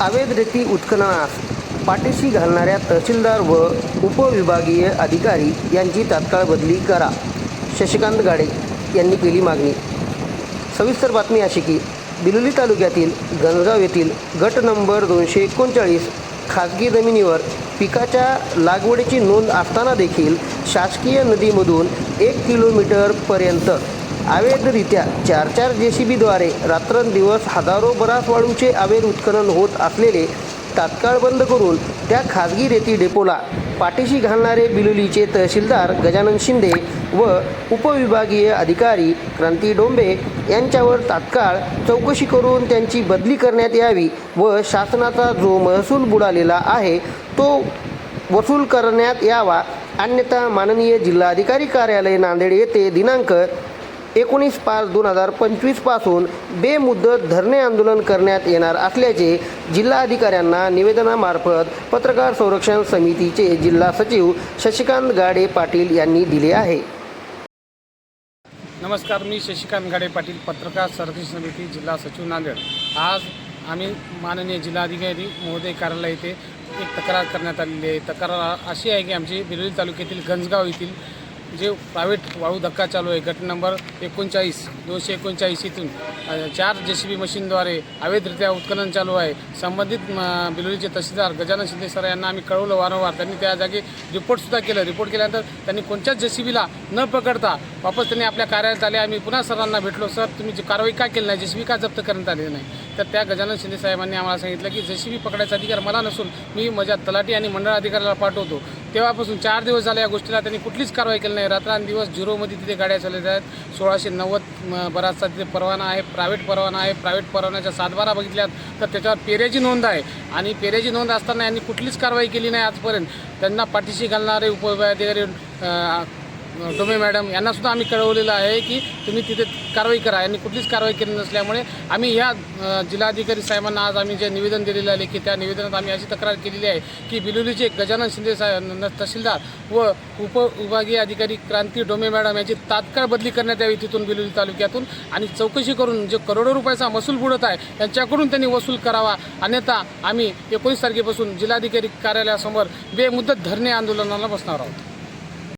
अवैधरिती उत्खननास पाठीशी घालणाऱ्या तहसीलदार व उपविभागीय अधिकारी यांची तात्काळ बदली करा. शशिकांत गाडे यांनी केली मागणी. सविस्तर बातमी अशी की बिलोली तालुक्यातील गंजगाव येथील गट नंबर दोनशे एकोणचाळीस खाजगी जमिनीवर पिकाच्या लागवडीची नोंद असताना देखील शासकीय नदीमधून एक किलोमीटरपर्यंत अवैधरित्या चार चार जे सी बीद्वारे रात्रंदिवस हजारो बरास वाळूचे अवैध उत्खनन होत असलेले तात्काळ बंद करून त्या खाजगी रेती डेपोला पाठीशी घालणारे बिलोलीचे तहसीलदार गजानन शिंदे व उपविभागीय अधिकारी क्रांती डोंबे यांच्यावर तात्काळ चौकशी करून त्यांची बदली करण्यात यावी व शासनाचा जो महसूल बुडालेला आहे तो वसूल करण्यात यावा. अन्यथा माननीय जिल्हाधिकारी कार्यालय नांदेड येथे दिनांक एकोणीस पाच दोन हजार पंचवीसपासून बेमुदत धरणे आंदोलन करण्यात येणार असल्याचे जिल्हाधिकाऱ्यांना निवेदनामार्फत पत्रकार संरक्षण समितीचे जिल्हा सचिव शशिकांत गाडे पाटील यांनी दिले आहे. नमस्कार मी शशिकांत गाडे पाटील पत्रकार संरक्षण समिती जिल्हा सचिव नांदेड. आज आम्ही माननीय जिल्हाधिकारी महोदय कार्यालय येथे एक तक्रार करण्यात आलेली आहे. तक्रार अशी आहे की आमची बिरोली तालुक्यातील गंजगाव येथील जे प्रायव्हेट वाळू धक्का चालू आहे गट नंबर एकोणचाळीस दोनशे एकोणचाळीस इथून चार जे सी बी मशीनद्वारे अवैधरित्या उत्खनन चालू आहे. संबंधित म, बिलोलीचे तहसीलदार गजानन शिंदे सर यांना आम्ही कळवलं वारंवार. त्यांनी त्या जागी रिपोर्टसुद्धा केलं. रिपोर्ट केल्यानंतर त्यांनी कोणत्याच जे सी बीला न पकडता वापस त्यांनी आपल्या कार्यालयात आले. आम्ही पुन्हा सरांना भेटलो सर तुम्ही जी कारवाई का केली नाही? जे सी बी का जप्त करण्यात आलेली नाही? तर त्या गजानन शिंदे साहेबांनी आम्हाला सांगितलं की जे सी बी पकडायचा अधिकार मला नसून मी माझ्या तलाठी आणि मंडळ अधिकाऱ्याला पाठवतो. तेव्हापासून चार दिवस झाले या गोष्टीला. त्यांनी कुठलीच कारवाई केली नाही. रात्रंदिवस झिरोमध्ये तिथे गाड्या चालत आहेत. सोळाशे नव्वद बराचसा तिथे परवाना आहे. प्रायव्हेट परवाना आहे. प्रायव्हेट परवान्याच्या सातबारा बघितल्यात. तर त्याच्यावर पेऱ्याची नोंद आहे. आणि पेऱ्याची नोंद असताना यांनी कुठलीच कारवाई केली नाही आजपर्यंत. त्यांना पाठीशी घालणारे उपविभागाधिकारी डोमे मॅडम यांनासुद्धा आम्ही कळवलेलं आहे की तुम्ही तिथे कारवाई करा. यांनी कुठलीच कारवाई केली नसल्यामुळे आम्ही या जिल्हाधिकारी साहेबांना आज आम्ही जे निवेदन दिलेलं आहे की त्या निवेदनात आम्ही अशी तक्रार केलेली आहे की बिलोलीचे गजानन शिंदे साहेब न- तहसीलदार व उपविभागीय अधिकारी क्रांती डोमे मॅडम यांची तात्काळ बदली करण्यात यावी तिथून बिलोली तालुक्यातून आणि चौकशी करून जे करोडो रुपयाचा महसूल बुडत आहे त्यांच्याकडून त्यांनी वसूल करावा. अन्यथा आम्ही एकोणीस तारखेपासून जिल्हाधिकारी कार्यालयासमोर बेमुदत धरणे आंदोलनाला बसणार आहोत.